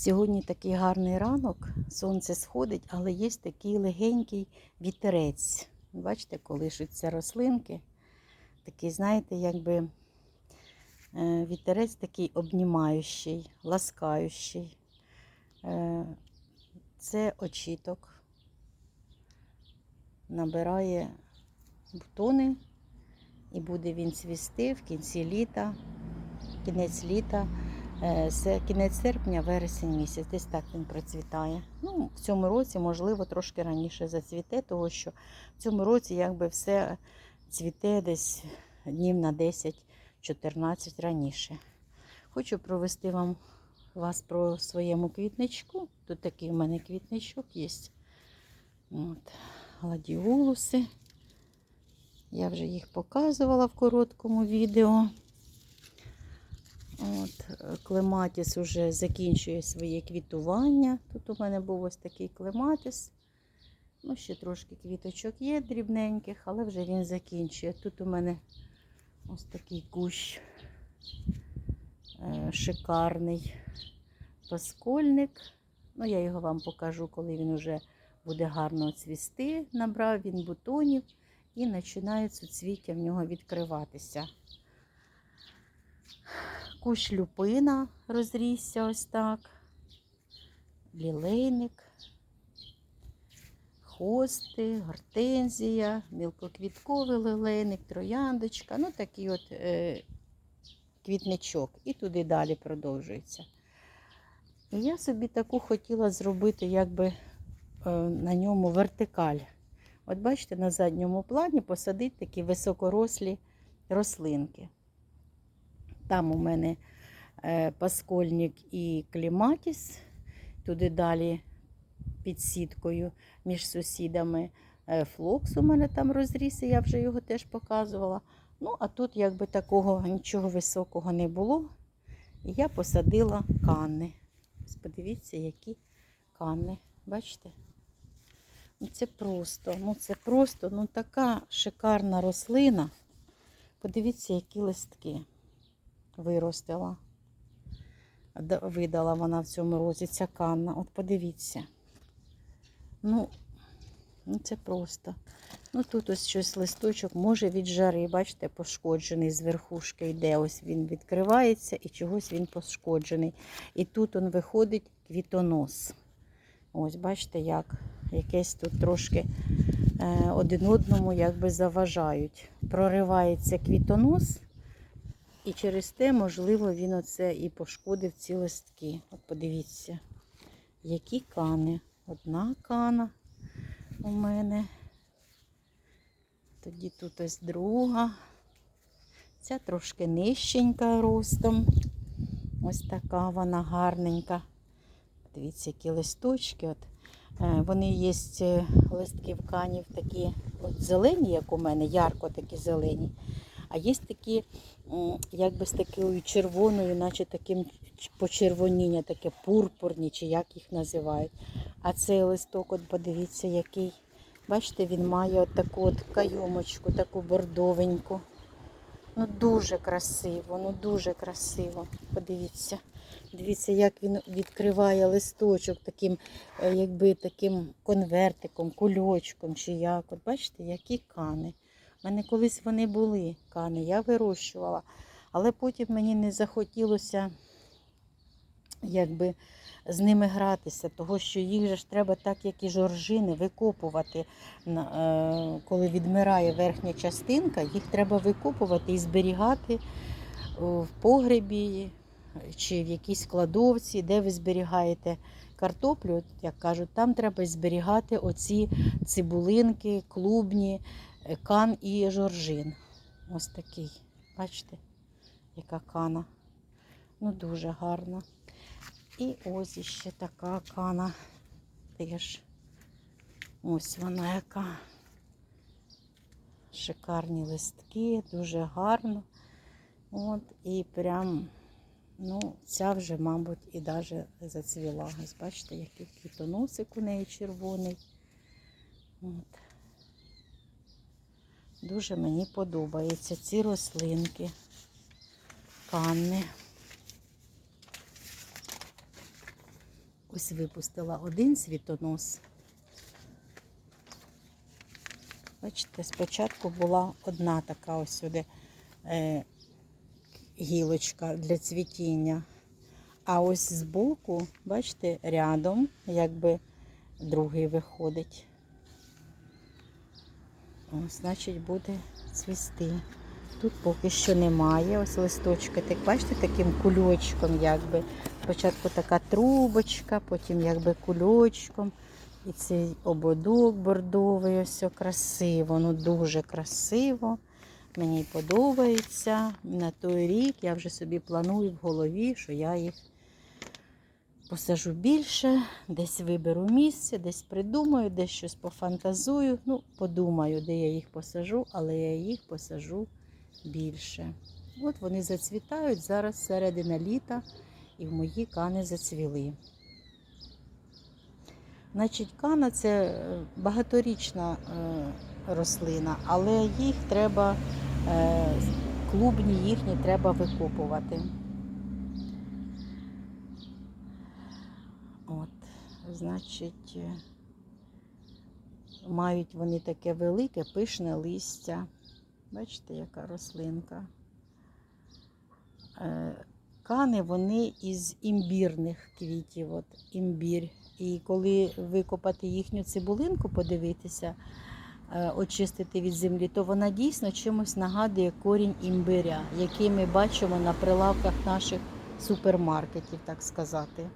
Сьогодні такий гарний ранок, сонце сходить, але є такий легенький вітерець. Бачите, колишуться рослинки. Такий, знаєте, якби е, вітерець такий обнімаючий, ласкаючий. Е, Це очіток. Набирає бутони і буде він цвісти в кінці літа, кінець літа. Е, Це кінець серпня, вересень місяць, десь так він процвітає. Ну, в цьому році, можливо, трошки раніше зацвіте, тому що в цьому році якби все цвіте десь днів на 10-14 раніше. Хочу провести вам вас про своєму квітничку. Тут такий у мене квітничок є. От, гладіолуси. Я вже їх показувала в короткому відео. От, клематіс уже закінчує своє квітування. Тут у мене був ось такий клематіс. Ну, ще трошки квіточок є дрібненьких, але вже він закінчує. Тут у мене ось такий кущ е, шикарний паскольник. Ну, я його вам покажу, коли він вже буде гарно цвісти. Набрав він бутонів і починає суцвіття в нього відкриватися. Кущ люпина розрісся ось так. Лілейник, хости, гортензія, мілкоквітковий лилейник, трояндочка. Ну, такий от е, квітничок. І туди далі продовжується. І я собі таку хотіла зробити, якби е, на ньому вертикаль. От бачите, на задньому плані посадити такі високорослі рослинки. Там у мене е, паскольник і кліматіс, туди далі під сіткою між сусідами. Е, флокс у мене там розріс, я вже його теж показувала. Ну, а тут якби такого нічого високого не було. І я посадила канни. Подивіться, які канни. Бачите? Ну, це просто, ну це просто, ну така шикарна рослина. Подивіться, які листки виростила. Видала вона в цьому році ця канна. От подивіться. Ну, ну це просто. Ну тут ось щось листочок, може від жари, бачите, пошкоджений з верхушки йде. Ось він відкривається і чогось він пошкоджений. І тут он виходить квітонос. Ось, бачите, як якесь тут трошки е, один одному якби заважають. Проривається квітонос, і через те, можливо, він оце і пошкодив ці листки. От подивіться, які кани. Одна кана у мене. Тоді тут ось друга. Ця трошки нижченька ростом. Ось така вона гарненька. Дивіться, які листочки. От. Е, Вони є е, листки в канів такі от зелені, як у мене, ярко такі зелені. А є такі, якби з такою червоною, наче таким почервоніння, таке пурпурні, чи як їх називають. А цей листок, от подивіться, який. Бачите, він має от таку от кайомочку, таку бордовеньку. Ну дуже красиво, ну дуже красиво. Подивіться. Дивіться, як він відкриває листочок таким, е, якби таким конвертиком, кульочком чи як. От бачите, які кани. У мене колись вони були кани, я вирощувала, але потім мені не захотілося якби, з ними гратися, того що їх же ж треба, так як і жоржини, викопувати. е, Коли відмирає верхня частинка, їх треба викопувати і зберігати в погребі чи в якійсь кладовці, де ви зберігаєте картоплю, як кажуть, там треба зберігати оці цибулинки, клубні, кан і жоржин. Ось такий. Бачите, яка кана. Ну, дуже гарна. І ось іще така кана. Теж. Ось вона яка. Шикарні листки, дуже гарно. От, і прям, ну, ця вже, мабуть, і навіть зацвіла. Ось бачите, який квітоносик у неї червоний. От. Дуже мені подобаються ці рослинки, канни. ось випустила один світонос. Бачите, спочатку була одна така ось сюди е, гілочка для цвітіння. А ось збоку, бачите, рядом, якби другий виходить. Ось, значить, буде цвісти. Тут поки що немає. Ось листочки, так бачите, таким кульочком, якби. Спочатку така трубочка, потім якби кульочком. І цей ободок бордовий, ось красиво, ну дуже красиво. Мені подобається. На той рік я вже собі планую в голові, що я їх посажу більше, десь виберу місце, десь придумаю, десь щось пофантазую. Ну, подумаю, де я їх посажу, але я їх посажу більше. От вони зацвітають зараз середина літа, і в мої кани зацвіли. Значить, кана це е, багаторічна е, рослина, але їх треба, е, клубні їхні треба викопувати. От, значить, е, мають вони таке велике пишне листя. Бачите, яка рослинка. Е, Кани вони із імбірних квітів, от імбір. І коли викопати їхню цибулинку, подивитися, е, очистити від землі, то вона дійсно чимось нагадує корінь імбиря, який ми бачимо на прилавках наших супермаркетів, так сказати. Е,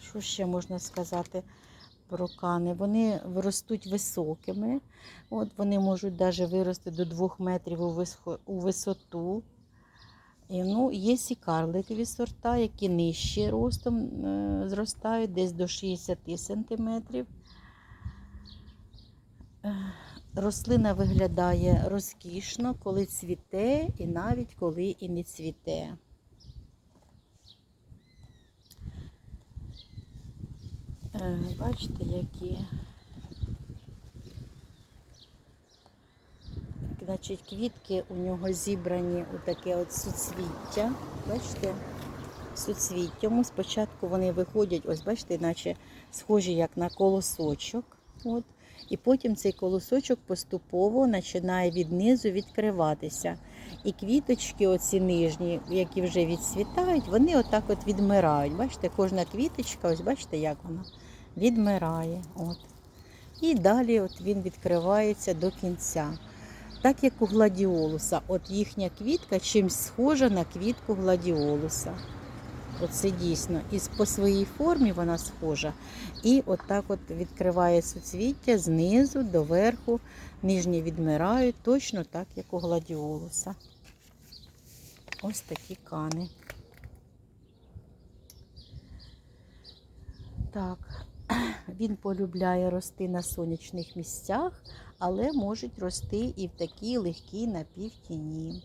Що ще можна сказати про кани? Вони ростуть високими. От Вони можуть навіть вирости до 2 метрів у висоту. І, ну, є і карликові сорта, які нижче ростом е, зростають, десь до 60 сантиметрів. Е, Рослина виглядає розкішно, коли цвіте, і навіть коли і не цвіте. Е, Бачите, які. Значить, квітки у нього зібрані у таке от суцвіття. Бачите? Суцвіттям. Спочатку вони виходять, ось бачите, наче схожі як на колосочок. От. І потім цей колосочок поступово починає від низу відкриватися. І квіточки, оці нижні, які вже відцвітають, вони отак от відмирають. Бачите, кожна квіточка, ось бачите, як вона відмирає. От. І далі от він відкривається до кінця. Так як у гладіолуса, от їхня квітка чимсь схожа на квітку гладіолуса. Оце дійсно. І по своїй формі вона схожа. І отак от відкриває суцвіття знизу до верху, нижні відмирають, точно так, як у гладіолуса. Ось такі кани. Так, він полюбляє рости на сонячних місцях, але можуть рости і в такій легкій напівтіні.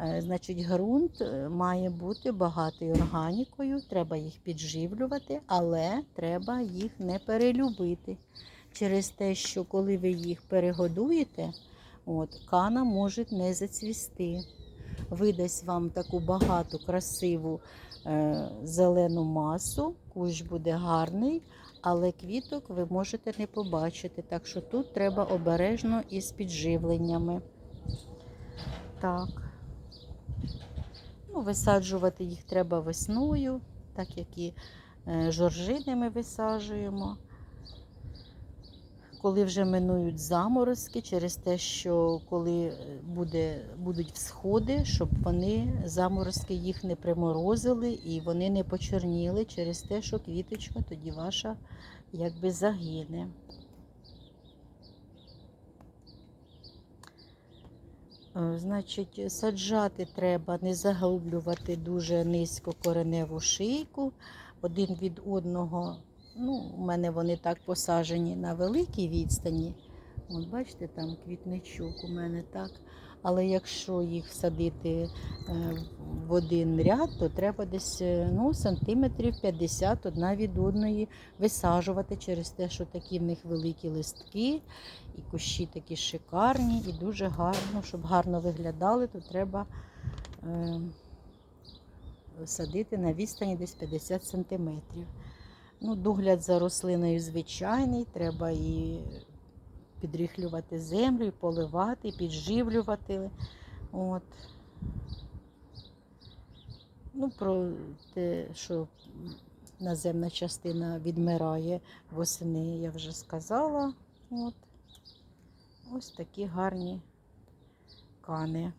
Е, Значить, ґрунт е, має бути багатий органікою, треба їх підживлювати, але треба їх не перелюбити. Через те, що коли ви їх перегодуєте, от, кана може не зацвісти. Видасть вам таку багату, красиву е, зелену масу, кущ буде гарний, але квіток ви можете не побачити. Так що тут треба обережно із підживленнями. Так. Ну, висаджувати їх треба весною, так як і е, жоржини ми висаджуємо. Коли вже минують заморозки, через те, що коли е, буде, будуть всходи, щоб вони заморозки їх не приморозили і вони не почорніли через те, що квіточка тоді ваша якби загине. Е, Значить, саджати треба, не заглублювати дуже низько кореневу шийку. Один від одного, ну, у мене вони так посаджені на великій відстані. От бачите, там квітничок у мене так. Але якщо їх садити е, в один ряд, то треба десь е, ну, сантиметрів 50 одна від одної висаджувати через те, що такі в них великі листки, і кущі такі шикарні, і дуже гарно, щоб гарно виглядали, то треба е, садити на відстані десь 50 см. Ну, догляд за рослиною звичайний, треба і підрихлювати землю, і поливати, і підживлювати. От. Ну, про те, що наземна частина відмирає восени, я вже сказала. От. Ось такі гарні кани.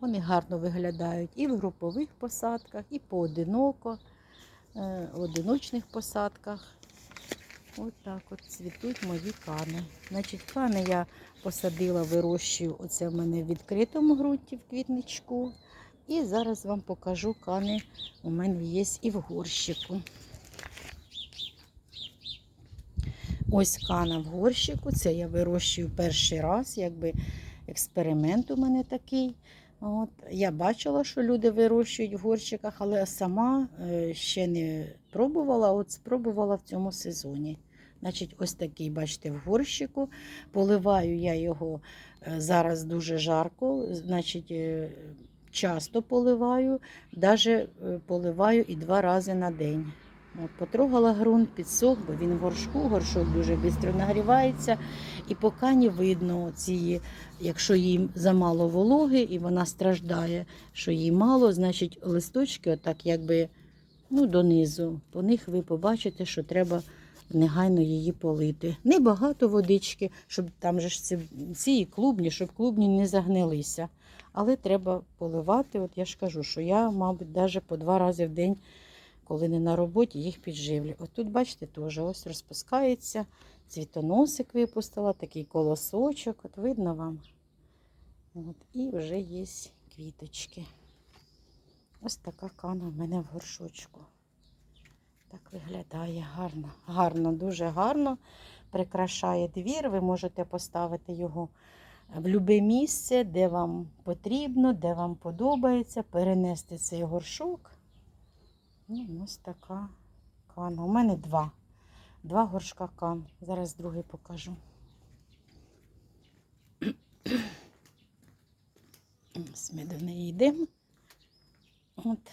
Вони гарно виглядають і в групових посадках, і поодиноко, е, в одиночних посадках. Ось так от цвітуть мої кани. Значить, кани я посадила, вирощую. Оце в мене в відкритому ґрунті в квітничку. І зараз вам покажу кани. У мене є і в горщику. Ось кана в горщику. Це я вирощую перший раз, якби експеримент у мене такий. От. Я бачила, що люди вирощують в горщиках, але сама е, ще не пробувала, от спробувала в цьому сезоні. Значить, ось такий, бачите, в горщику. Поливаю я його е, зараз дуже жарко, значить, е, часто поливаю, навіть поливаю і два рази на день. От, потрогала ґрунт, підсох, бо він в горшку, горшок дуже швидко нагрівається. І поки не видно ці, якщо їй замало вологи і вона страждає, що їй мало, значить листочки, отак якби ну, донизу. По них ви побачите, що треба негайно її полити. Небагато водички, щоб там же ж ці, ці клубні, щоб клубні не загнилися. Але треба поливати. От я ж кажу, що я, мабуть, навіть по два рази в день коли не на роботі, їх підживлю. От тут, бачите, теж ось розпускається, цвітоносик випустила, такий колосочок, от видно вам. От, І вже є квіточки. Ось така кана в мене в горшочку. Так виглядає гарно. Гарно, дуже гарно. Прикрашає двір. Ви можете поставити його в будь-яке місце, де вам потрібно, де вам подобається, перенести цей горшок. Ну, ось така кана. У мене два. Два горшка кан. Зараз другий покажу. Ось ми до неї йдемо. От.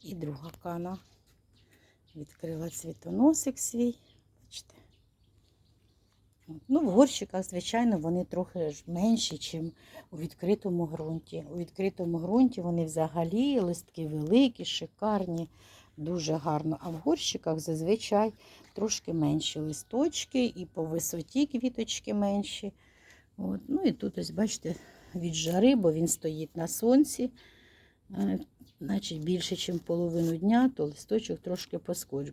І друга кана. Відкрила цвітоносик свій. Бачите. Ну, в горщиках, звичайно, вони трохи ж менші, ніж у відкритому ґрунті. У відкритому ґрунті вони взагалі листки великі, шикарні, дуже гарно. А в горщиках зазвичай трошки менші листочки і по висоті квіточки менші. От. Ну і тут, ось, бачите, від жари, бо він стоїть на сонці. Значить, більше, ніж половину дня, то листочок трошки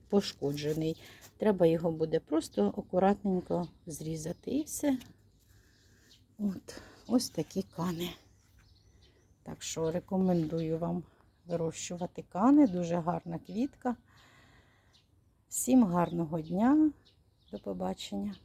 пошкоджений. Треба його буде просто акуратненько зрізати і все. От, ось такі кани. Так що рекомендую вам вирощувати кани. Дуже гарна квітка. Всім гарного дня. До побачення.